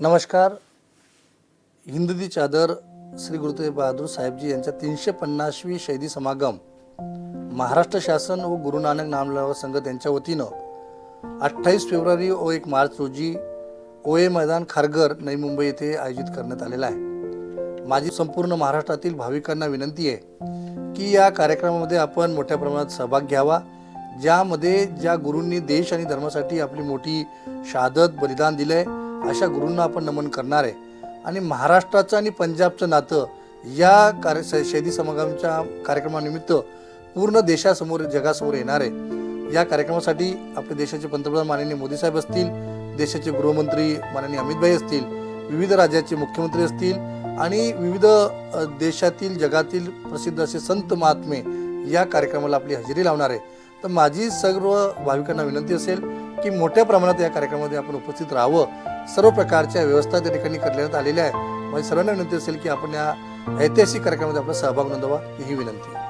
नमस्कार. हिंददी चादर श्री गुरुतेग बहादूर साहेबजी यांच्या तीनशे पन्नासवी शहीदी समागम महाराष्ट्र शासन व गुरु नानक नामलाव संघ यांच्या वतीनं अठ्ठावीस फेब्रुवारी व एक मार्च रोजी ओए मैदान खारघर नवी मुंबई येथे आयोजित करण्यात आलेला आहे. माझी संपूर्ण महाराष्ट्रातील भाविकांना विनंती आहे की या कार्यक्रमामध्ये आपण मोठ्या प्रमाणात सहभाग घ्यावा ज्यामध्ये ज्या गुरूंनी देश आणि धर्मासाठी आपली मोठी शहादत बलिदान दिलं आहे अशा गुरूंना आपण नमन करणार आहे. आणि महाराष्ट्राचं आणि पंजाबचं नातं या कार्य श- समागमच्या कार्यक्रमानिमित्त पूर्ण देशासमोर जगासमोर येणार आहे. या कार्यक्रमासाठी आपले देशाचे पंतप्रधान माननीय मोदी साहेब असतील देशाचे गृहमंत्री माननीय अमितभाई असतील विविध राज्याचे मुख्यमंत्री असतील आणि विविध देशातील जगातील प्रसिद्ध असे संत महात्मे या कार्यक्रमाला आपली हजेरी लावणार आहे. तर माझी सर्व भाविकांना विनंती असेल की मोठ्या प्रमाणात या कार्यक्रमामध्ये आपण उपस्थित राहावं. सर्व प्रकारच्या व्यवस्था त्या ठिकाणी करण्यात आलेल्या आहे माझी सर्वांना विनंती असेल की आपण या ऐतिहासिक कार्यक्रमामध्ये आपला सहभाग नोंदवा ही विनंती. आहे